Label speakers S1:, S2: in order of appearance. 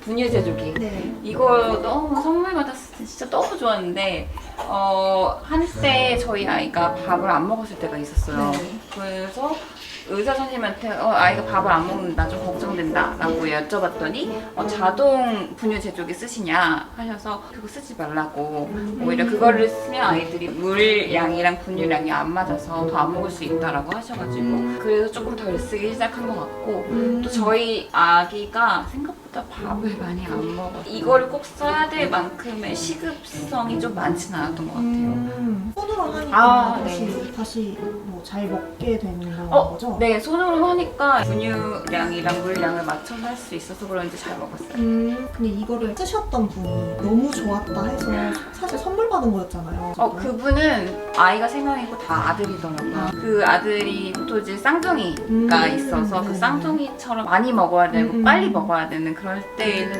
S1: 분유 제조기.
S2: 네.
S1: 이거 너무 선물 받았을 때 진짜 너무 좋았는데 어 한때 저희 아이가 밥을 안 먹었을 때가 있었어요.
S2: 네.
S1: 그래서 의사 선생님한테 어, 아이가 밥을 안 먹는다 좀 걱정된다 라고 여쭤봤더니 어, 자동 분유 제조기 쓰시냐 하셔서 그거 쓰지 말라고 오히려 그거를 쓰면 아이들이 물량이랑 분유량이 안 맞아서 더 안 먹을 수 있다라고 하셔가지고 그래서 조금 덜 쓰기 시작한 것 같고
S2: 음.
S1: 또 저희 아기가 생각보다 밥을 많이 안 먹어. 이거를 꼭 써야 될 만큼의 시급성이 좀 많지는 않았던 것 같아요.
S2: 음. 손으로 하니까
S1: 아, 네.
S2: 다시 뭐 잘 먹게 되는
S1: 어,
S2: 거죠?
S1: 네, 손으로 하니까 분유량이랑 물량을 맞춰서 할 수 있어서 그런지 잘 먹었어요.
S2: 음, 근데 이거를 쓰셨던 분이 너무 좋았다 해서 사실 선물 받은 거였잖아요.
S1: 어, 그분은 아이가 세 명이고 다 아들이더라고요. 그 아들이 또 이제 쌍둥이가
S2: 음,
S1: 있어서 그
S2: 네.
S1: 쌍둥이처럼 많이 먹어야 되고
S2: 음, 음.
S1: 빨리 먹어야 되는 그럴 때에는